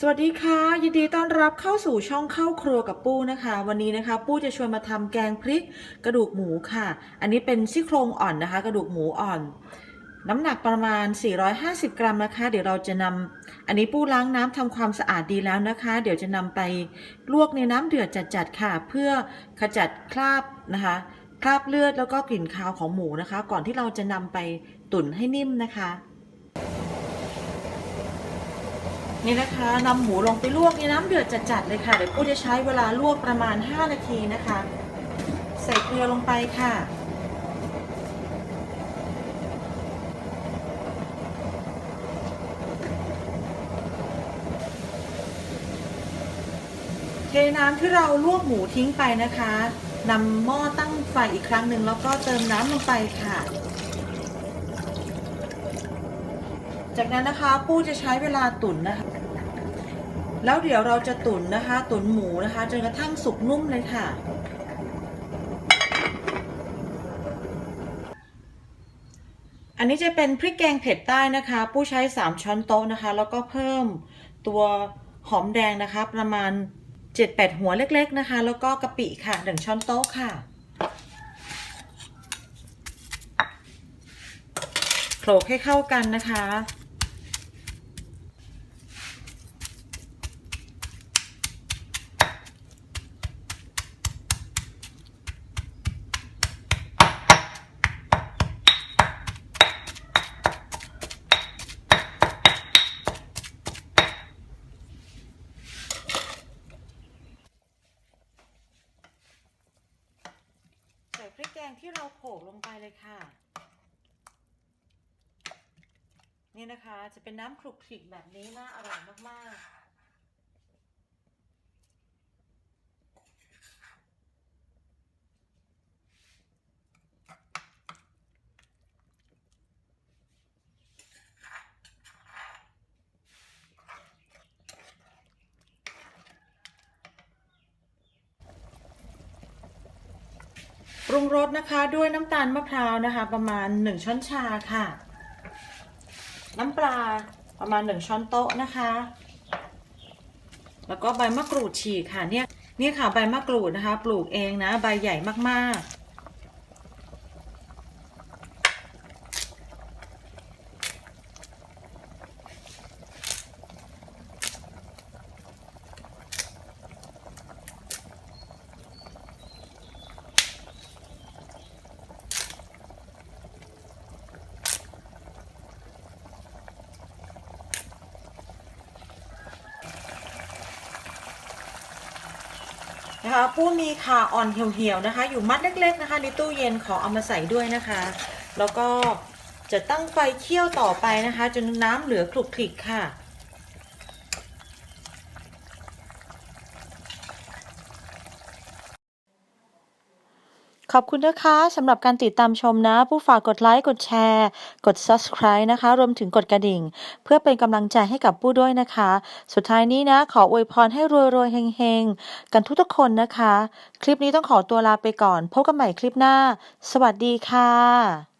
สวัสดีค่ะ ยินดีต้อนรับเข้าสู่ช่องเข้าครัวกับปู้นะคะ วันนี้นะคะ ปู้จะชวนมาทำแกงพริกกระดูกหมูค่ะ อันนี้เป็นซี่โครงอ่อนนะคะ กระดูกหมูอ่อน น้ำหนักประมาณ 450 กรัมนะคะ เดี๋ยวเราจะนำอันนี้ปู้ล้างน้ำทำความสะอาดดีแล้วนะคะ เดี๋ยวจะนำไปลวกในน้ำเดือดจัดๆค่ะ เพื่อขจัดคราบนะคะคราบเลือดแล้วก็กลิ่นคาวของหมูนะคะ ก่อนที่เราจะนำไปตุ๋นให้นิ่มนะคะ นี่นะคะนำหมูลงไปลวกในน้ำเดือดจัดๆเลยค่ะ เดี๋ยวปูจะใช้เวลาลวกประมาณ 5 นาทีนะคะ ใส่เกลือลงไปค่ะ เทน้ำที่เราลวกหมูทิ้งไปนะคะนำหม้อตั้งไฟอีกครั้งหนึ่งแล้วก็เติมน้ำลงไปค่ะ จากนั้นนะคะปู้จะใช้เวลาตุ๋นนะคะ แล้วเดี๋ยวเราจะตุ๋นนะคะ ตุ๋นหมูนะคะจนกระทั่งสุกนุ่มเลยค่ะ อันนี้จะเป็นพริกแกงเผ็ดใต้นะคะปูใช้ 3 ช้อนโต๊ะนะคะ แล้วก็เพิ่มตัวหอมแดงนะคะ ประมาณ 7-8 หัวเล็กๆนะคะ แล้วก็กะปิค่ะ 1 ช้อนโต๊ะค่ะโขลกให้เข้ากันนะคะ งที่เราโขลกลงไปเลยค่ะ นี่นะคะจะเป็นน้ำคลุกคลิกแบบนี้น่าอร่อยมากๆ ปรุงรสนะคะด้วยน้ำตาลมะพร้าวนะคะ ประมาณ 1 ช้อนชาค่ะ น้ำปลาประมาณ 1 ช้อนโต๊ะนะคะ แล้วก็ใบมะกรูดฉีกค่ะเนี่ยเนี่ยค่ะใบมะกรูดนะคะ ปลูกเองนะ ใบใหญ่มาก นะคะปู้มีขาอ่อนเหี่ยวๆนะคะ อยู่มัดเล็กๆนะคะในตู้เย็นขอเอามาใส่ด้วยนะคะ แล้วก็จะตั้งไฟเคี่ยวต่อไปนะคะ จนน้ำเหลือคลุกคลิกค่ะ ขอบคุณนะคะสำหรับการติดตามชมนะ ผู้ฝากกดไลค์กดแชร์ กด subscribe นะคะ รวมถึงกดกระดิ่ง เพื่อเป็นกำลังใจให้กับผู้ด้วยนะคะ สุดท้ายนี้นะ ขออวยพรให้รวยๆเฮงๆ กันทุกๆคนนะคะ คลิปนี้ต้องขอตัวลาไปก่อน พบกันใหม่คลิปหน้า สวัสดีค่ะ